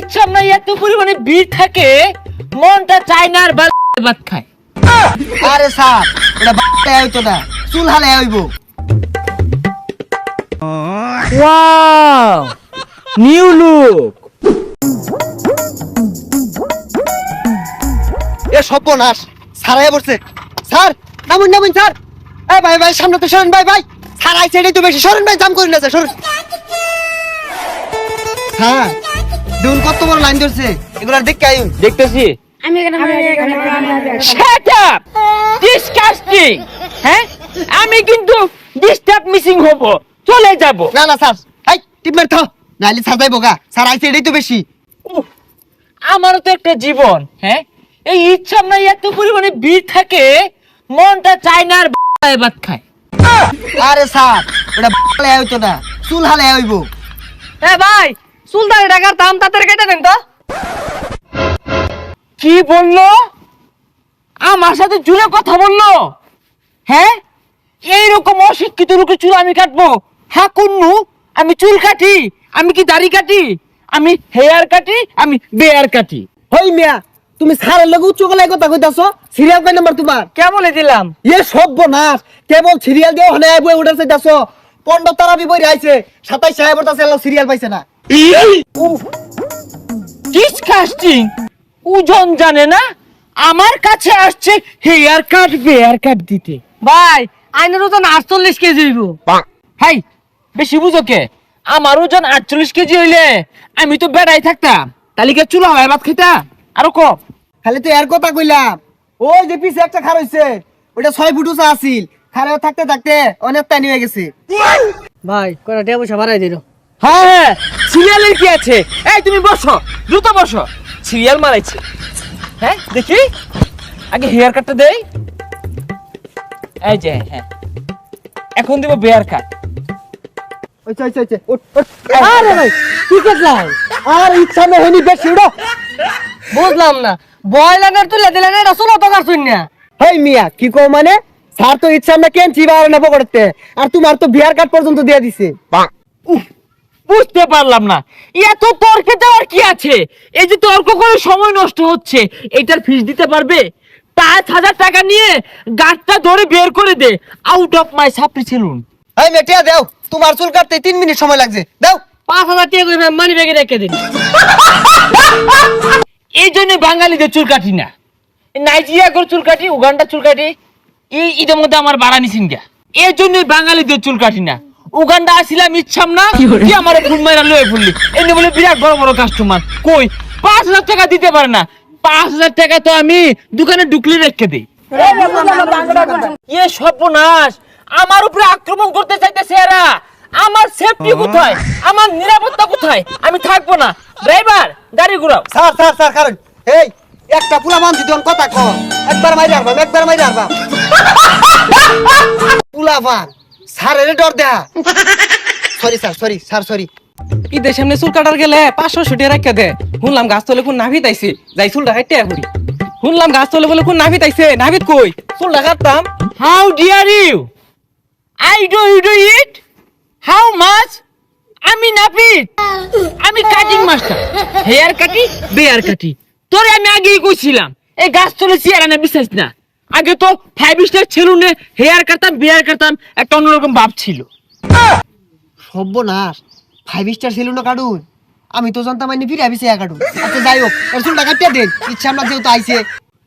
ইচ্ছা এত পরিমাণে ভিড় থাকে মনটা চায় না আর বাল ভাত খায়। আরে স্যার এটা বাচ্চা হইতো না চুল হালে হইব। Wow new look. এ সর্বনাশ আয়া পড়ছে। Sir নামুন নামুন sir. এ ভাই ভাই সামনে তো সরেন ভাই ভাই। সারাই এটাই তো বেশি সরেন ভাই জাম করি না স্যার সরেন। স্যার দেখুন কত বড় লাইন ধরছে। এগুলা দেখতে আইন। দেখতেছি। আমি এখানে শাট আপ ডিসকাস্টিং হ্যাঁ? আমি কিন্তু ডিস্টার্ব মিসিং হব। চলে যাব। না না স্যার। এই থাও নাইলে স্যার যাইবো গা স্যার আইছে এটাই তো বেশি। আমারও তো একটা জীবন হ্যাঁ? এই ইচ্ছা নাই এত পরিমাণে ভিড় থাকে মনটা চায় না আর ভাত খায়। আরে স্যার হইতো না। চুল হালে হইব। এ ভাই সুলতান টাকার দাম তাড়াতাড়ি কেটে দেন তো। কি বলল? আমার সাথে জুড়ে কথা বলল? হ্যাঁ? এইরকম অশিক্ষিত লোকের চুল আমি কাটবো। হ্যাঁ কুন্নু আমি চুল কাটি আমি কি দাড়ি কাটি? আমি হেয়ার কাটি আমি বেয়ার কাটি। হই মিয়া তুমি স্যারের লগে উচ্চ গলায় কথা কইতাছো সিরিয়াল কয় নাম্বার তোমার? কে বলে দিলাম? এ সর্বনাশ কেবল সিরিয়াল দিয়ে হনে আইবো উঠার চাইতাছো। পনেরো তারা বিবরি আইছে সাতাইশ সাহেব তাছে সিরিয়াল পাইছে না। ডিসকাস্টিং ওজন জানে না? আমার কাছে আসছে হেয়ার কাট বেয়ার কাট দিতে। ভাই আইনের ওজন আটচল্লিশ কেজি হইব। হাই বেশি বুঝো কে? আমার ওজন আটচল্লিশ কেজি হইলে আমি তো বেড়াই থাকতাম। তালিকা চুলা হয় ভাত খেতা? আরও কম খালি তো এর কথা কইলাম। ওই যে পিছে একটা খার হইছে ওটা ছয় ফুট উঁচা আছিল। খারে থাকতে থাকতে অনেক টাইম হয়ে গেছে। ভাই টিয়া পয়সা বাড়াই দিল। হ্যাঁ হ্যাঁ সিরিয়ালের কি আছে? এই তুমি বসো দ্রুত বসো। সিরিয়াল মারাইছে। হ্যাঁ দেখি। আগে হেয়ার কাটটা দেই। এই যে হ্যাঁ। এখন দিব বেয়ার কাট উঠ, উঠ। আরে ভাই কি করলাম? আর ইচ্ছা বেশি উড়ো বুঝলাম না। ষোলো টাকার শূন্য হেই মিয়া কি কো মানে? স্যার তো ইচ্ছা না কেন না পকড়তে আর তোমার তো বিয়ার কার্ড পর্যন্ত দিয়ে দিছে। উফ, বুঝতে পারলাম না। এত তর্কে দেওয়ার কি আছে? এই যে তর্ক করে সময় নষ্ট হচ্ছে এটার ফিস দিতে পারবে? পাঁচ হাজার টাকা নিয়ে গাছটা ধরে বের করে দে। আউট অফ মাই সাপ্রি সেলুন এই মেটিয়া দাও তোমার চুল কাটতে তিন মিনিট সময় লাগছে। দাও। পাঁচ হাজার টাকা করে মানি ব্যাগে রেখে দিন। এই জন্য বাঙালিদের চুল কাটি না। নাইজেরিয়া করে চুল কাটি উগান্ডা চুল কাটি এই ঈদের মধ্যে আমার বাড়া নিছিন গা এই জন্য বাঙালিদের চুল কাটি না। উগান্ডা আসিলাম ইচ্ছাম না। কি আমার ফোন মাইরা লয়ে ফুললি এনে বলে বিরাট বড় বড় কাস্টমার কই? পাঁচ হাজার টাকা দিতে পারে না। পাঁচ হাজার টাকা তো আমি দোকানে ঢুকলে রেখে দিই। ইয়ে সর্বনাশ। আমার উপরে আক্রমণ করতে চাইতেছে এরা। আমার সেফটি কোথায়? আমার নিরাপত্তা কোথায়? আমি থাকব না। ড্রাইভার গাড়ি ঘুরাও। স্যার স্যার স্যার কারণ এই একটা পুরা মানুষ যখন কথা ক একবার মাইরে আরবাম একবার মাইরে আরবাম পুলা স্যার এর ডর দেয়া। Sorry sir sorry sir sorry ঈদের সামনে চুল কাটার গেলে পাঁচশো ছুটে রাখতে দে। শুনলাম গাছ তলে কোন যাই চুলটা হাইটে করি শুনলাম গাছ তলে বলে কোন নাভিত কই? চুলটা কাটতাম। How dare you? I do, you do it? How much? আমি নাপিত। আমি কাটিং মাস্টার হেয়ার কাটি বেয়ার কাটি তোরে আমি আগেই কইছিলাম, এই গাছ তোলে চেয়ার না বিশ্বাস না। আগে তো ফাইভ স্টার সেলুনে হেয়ার কাটতাম বেয়ার কাটতাম একটা অন্যরকম ভাব ছিল। সর্বনাশ ফাইভ স্টার ছিল না কাটুন। আমি তো জানতাম আইনি ফিরে আবিছে কাটুন। আচ্ছা যাই হোক এর চুলটা কাটিয়ে দেন। ইচ্ছা আমরা যেহেতু আইছে।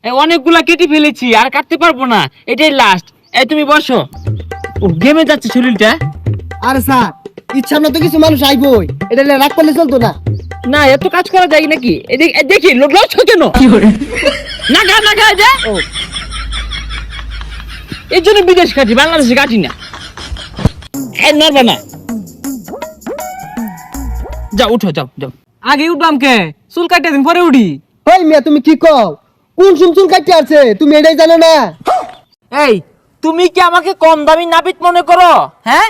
এই অনেকগুলা কেটে ফেলেছি আর কাটতে পারব না। এটাই লাস্ট এই তুমি বসো। ও গেমে যাচ্ছে শরীরটা। আরে স্যার ইচ্ছা আমরা তো কিছু মানুষ আইবই। এটা নিয়ে রাগ করলে চলতো না। না এত কাজ করা যায় নাকি? এদিকে দেখি লোক লজ্জা কেন? না গা না গা যা। এর জন্য বিদেশ কাটি বাংলাদেশে কাটি না। নড়বে না। যাও উঠো যাও যাও। আগে উঠলাম কে? চুল কাটে দিন পরে উঠি। ওই মিয়া তুমি কি কও? কোন সুম চুল কাটিয়ে আছে তুমি এটাই জানো না। এই তুমি কি আমাকে কম দামি নাপিত মনে করো? হ্যাঁ?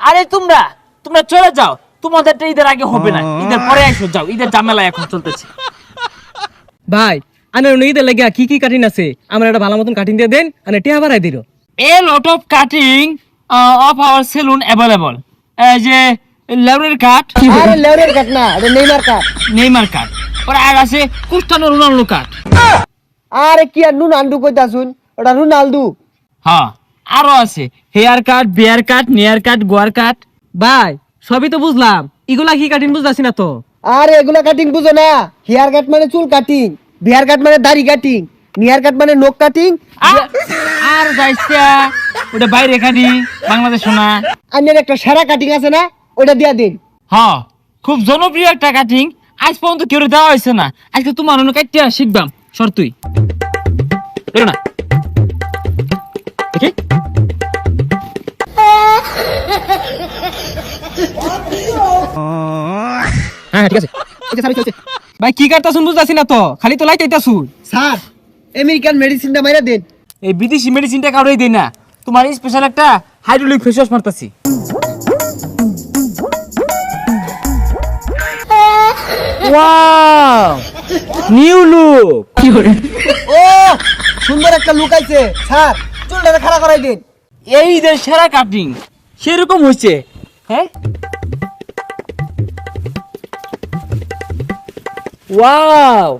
আরে তোমরা তোমরা চলে যাও। তোমাদেরটা ঈদের আগে হবে না। ঈদের পরে আসো যাও। ঈদের ঝামেলা এখন চলতেছে। ভাই আনে ঈদের লাগিয়া কি কি কাটিন আছে? আমার একটা ভালো মতন কাটিং দিয়ে দেন আনে টিয়া বাড়াই দিল। A lot of cutting uh, of our saloon available এই যে লেউরের কাঠ আরে লেউরের কাট না এটা নেইমার কাট নেইমার কাঠ ওর আর আছে কুস্টানো রোনাল্ডো কাঠ আরে কি আর নুন আন্ডু কইতা শুন ওটা রোনালদু। হ্যাঁ আরও আছে। হেয়ার কাট বিয়ার কাট নিয়ার কাট গোয়ার কাট ভাই সবই তো বুঝলাম। এগুলা কি কাটিন বুঝতাছি না তো? আরে এগুলা কাটিং বুঝো না। হেয়ার কাট মানে চুল কাটিং বিয়ার কাট মানে দাড়ি কাটিং নিয়ার কাট মানে নখ কাটিং। আর যাইছা ওটা বাইরে কাটি বাংলাদেশ না। আন্যের একটা সেরা কাটিং আছে না ওটা দিয়া দিন। হ্যাঁ খুব জনপ্রিয় একটা কাটিং আজ পর্যন্ত কেউ দেওয়া হয়েছে না। আজকে তোমার অন্য কাটিয়া শিখবাম সর তুই। না। দেখি। হ্যাঁ ঠিক আছে। ভাই কি কাটতাছুন বুঝতাছি না তো। খালি তো লাইটাইতাছুন স্যার আমেরিকান মেডিসিনটা মাইরা দেন। এই বিদেশি মেডিসিনটা কারোই দেই না। তোমার স্পেশাল একটা হাইড্রোলিক ফেস ওয়াশ মারতাছি। ওয়াও নিউ লুক ও সুন্দর একটা লুক আইছে। স্যার চুলটা খাড়া করাই দিন। এই যে সেরা কাটিং সেরকম হয়েছে হ্যাঁ? ওয়াও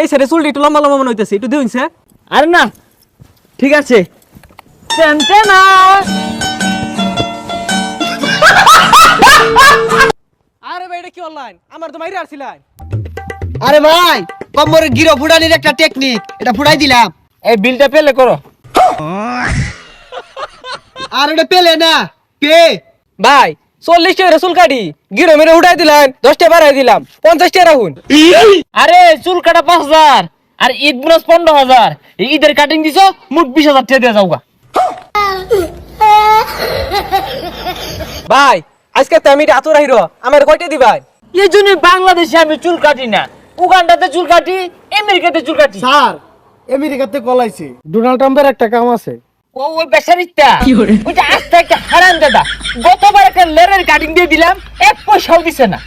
এই সাইডে চুলটি একটু লম্বা লম্বা মনে হইতেছে একটু দিন স্যার। আরে না ঠিক আছে। আরে ভাই এটা কি অনলাইন আমার তো মাইরে আসছিলেন আরে ভাই কম্বরে গিরো ফুটানির একটা টেকনিক এটা ফুটাই দিলাম। এই বিলটা পেলে করো। আর ওটা পেলে না পে। ভাই চল্লিশ টাকা চুল কাটি গিরো মেরে উঠাই দিলেন দশ টাকা বাড়াই দিলাম পঞ্চাশ টাকা রাখুন। আরে চুল কাটা পাঁচ হাজার আর ঈদ বোনাস পনেরো হাজার। ঈদের কাটিং দিছো মোট বিশ হাজার টাকা দিয়ে যাওগা। ভাই আজকে তো আমি আতুর হিরো আমার কয়টা দিবাই? এই জন্য বাংলাদেশে আমি চুল কাটি না। উগান্ডাতে চুল কাটি আমেরিকাতে চুল কাটি। স্যার আমেরিকাতে কলাইছে ডোনাল্ড ট্রাম্পের একটা কাম আছে। ও ওই বেচারিটা ওইটা আস্তে একটা হারান দাদা। গতবার একটা লেরের কাটিং দিয়ে দিলাম এক পয়সাও দিছে না।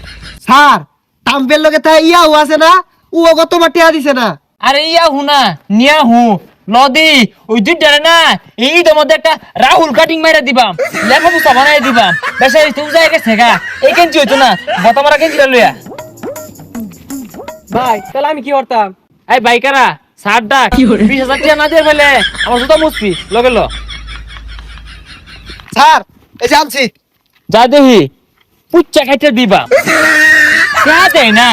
স্যার ট্রাম্পের লগে তা ইয়াও আছে না ও কত মাটিয়া দিছে না। আরে ইয়া হুনা নিয়া হু নদী ওই দুইটারে না এই মধ্যে একটা রাহুল কাটিং মাইরা দিবাম লেখা বুঝা বানাই দিবাম। বেচারি তুই যাই গেছে গা। এই কেঞ্চি হইতো না গত মারা কেঞ্চিটা লইয়া। ভাই তাহলে আমি কি করতাম? এই বাইকারা সার ডাক বিশ হাজার টাকা না দিয়ে ফেলে আমার জুতা মুসপি লগে ল। স্যার এই যে আনছি। যা দেখি পুচ্চা খাইতে দিবা। দেয় না।